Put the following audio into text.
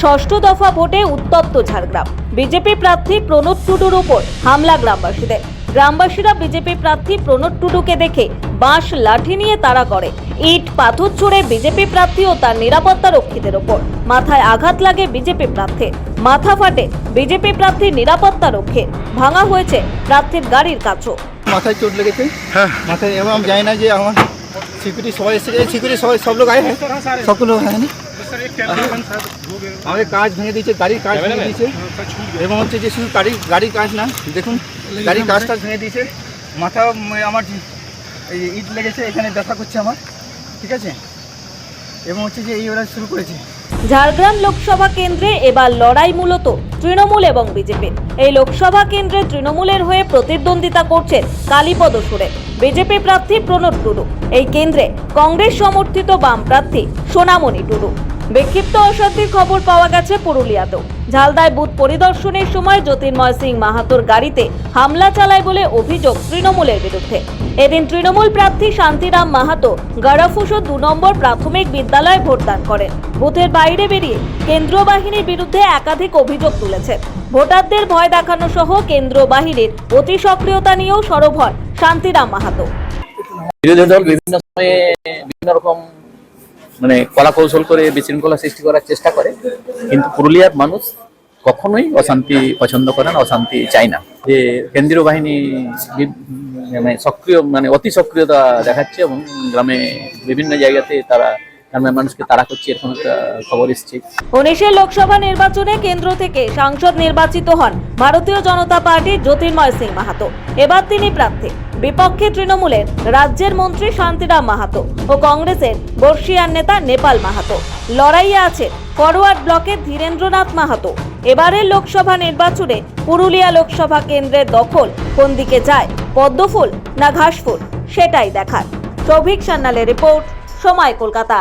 ষষ্ঠ দফা ভোটে উত্তপ্ত ঝাড়গ্রাম। বিজেপি প্রার্থী প্রণব টুডুর উপর হামলা গ্রামবাসীদের। গ্রামবাসীরা বিজেপি প্রার্থী প্রণব টুডুকে দেখে বাঁশ লাঠি নিয়ে তাড়া করে ইট পাথর ছুড়ে বিজেপি প্রার্থী ও তার নিরাপত্তা রক্ষীদের ওপর। মাথায় আঘাত লাগে বিজেপি প্রার্থীর মাথা ফাটে বিজেপি প্রার্থীর নিরাপত্তা রক্ষে। ভাঙা হয়েছে প্রার্থীর গাড়ির কাছও মাথায় চোট লেগেছে? হ্যাঁ। মাথায় এবং আমি জানি না যে আমার সিকিউরিটি সবাই এসে গেছে সিকিউরিটি সবাই সব লোক আয়ে? হ্যাঁ সবগুলো লোক হ্যাঁ আমাদের কাজ ভেঙে দিয়েছে গাড়ির কাজ ভেঙে দিয়েছে। এবং হচ্ছে যে শুধু গাড়ি গাড়ির কাজ না দেখুন গাড়ির কাজ টাজ ভেঙে দিয়েছে। মাথা আমার এই ইট লেগেছে এখানে ব্যথা করছে আমার ঠিক আছে? এবং হচ্ছে যে এই ওরা শুরু করেছে। ঝাড়গ্রাম লোকসভা কেন্দ্রে এবার লড়াই মূলত তৃণমূল এবং বিজেপির এই লোকসভা কেন্দ্রে তৃণমূলের হয়ে প্রতিদ্বন্দ্বিতা করছেন কালীপদ সোরেন বিজেপি প্রার্থী প্রণব টুডু। এই কেন্দ্রে কংগ্রেস সমর্থিত বাম প্রার্থী সোনামণি টুডু। বিক্ষিপ্ত অশান্তির খবর পাওয়া গেছে পুরুলিয়াতেও। ঝালদায় বুথ পরিদর্শনের সময় জ্যোতির্ময় সিং মাহাতোর গাড়িতে হামলা চালায় বলে অভিযোগ তৃণমূলের বিরুদ্ধে। এদিন তৃণমূল প্রার্থী শান্তিরাম মাহাতো গারাফুসো দু নম্বর প্রাথমিক বিদ্যালয়ে ভোটদান করেন। বুথের বাইরে বেরিয়ে কেন্দ্রীয় বাহিনীর বিরুদ্ধে একাধিক অভিযোগ তুলেছেন ভোটারদের ভয় দেখানো সহ কেন্দ্রীয় বাহিনীর অতি সক্রিয়তা নিয়েও সরব হন শান্তিরাম মাহাতো। বিরোধী দল বিভিন্ন সময়ে বিভিন্ন রকম মানে কলা কৌশল করে বিশৃঙ্খলা সৃষ্টি করার চেষ্টা করে, কিন্তু পুরুলিয়ার মানুষ কখনোই অশান্তি পছন্দ করে না, অশান্তি চায় না। যে কেন্দ্রীয় বাহিনী মানে সক্রিয় মানে অতি সক্রিয়তা দেখাচ্ছে এবং গ্রামে বিভিন্ন জায়গাতে তারা হন ভারতীয় জনতা জ্যোতির্ময় সিং মাহাতো। এবার বিপক্ষে তৃণমূলের রাজ্যের মন্ত্রী শান্তিরাম মাহাতো ও কংগ্রেসের বর্ষিয়ান নেতা নেপাল মাহাতো। লড়াইয়ে আছে ফরওয়ার্ড ব্লকের ধীরেন্দ্রনাথ মাহাতো। এবারের লোকসভা নির্বাচনে পুরুলিয়া লোকসভা কেন্দ্রের দখল কোন দিকে যায়, পদ্মফুল না ঘাসফুল, সেটাই দেখার। সৌভিক সান্যালের রিপোর্ট, সময় কলকাতা।